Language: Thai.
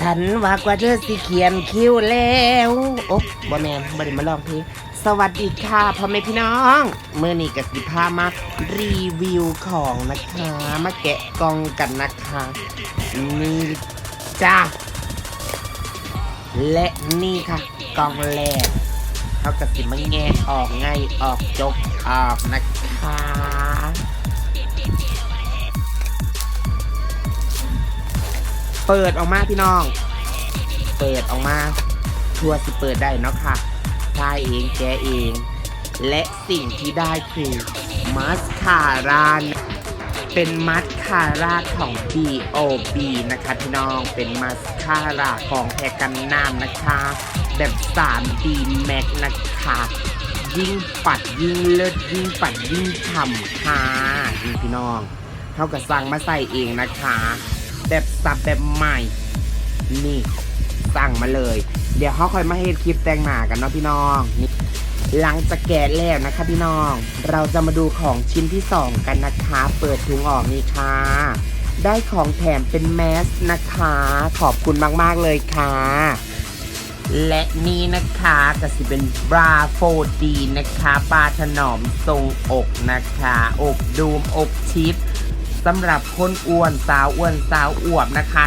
ฉันว่ากว่าเธอสิเขียนคิ้วแล้วโอ๊บบ่แมนบ่ได้มาลองเพลงสวัสดีค่ะพ่อแม่พี่น้องเมื่อนี้กับสิพามารีวิวของนะคะมาแกะกล่องกันนะคะนี่จ้าและนี่ค่ะกล่องแรกเท่ากับสิมาแงะออกไงออกจกออกนะคะ เปิดออกมาพี่น้อง เปิดออกมา ทัวร์สิเปิดได้เนาะค่ะทายเองแกเอง และสิ่งที่ได้คือมัสคาร่าเป็นมัสคาร่าของ B.O.B นะคะพี่น้องเป็นมัสคาร่าของแพกันน้ำนะคะ แบบ 3D Max นะคะยิ่งปัดยิ่งเลิศยิ่งปัดยิ่งฉ่ำค่ะพี่น้องเท่ากับสั่งมาใส่เองนะคะ แบบสับแบบใหม่ นี่ สั่งมาเลย เดี๋ยวเขาค่อยมาให้คลิปแต่งหน้ากันเนาะพี่น้องนี่หลังจากแกะแล้วนะคะพี่น้อง เราจะมาดูของชิ้นที่ 2 กันนะคะ เปิดถุงออกนี่ค่ะ ได้ของแถมเป็นแมสนะคะ ขอบคุณมาก ๆ เลยค่ะ และนี่นะคะก็สิเป็นบราโฟดีนะคะปลาถนอมทรงอกนะคะ อกดูมอกชิด สำหรับคนอ้วนสาวอ้วนสาวอวบนะคะ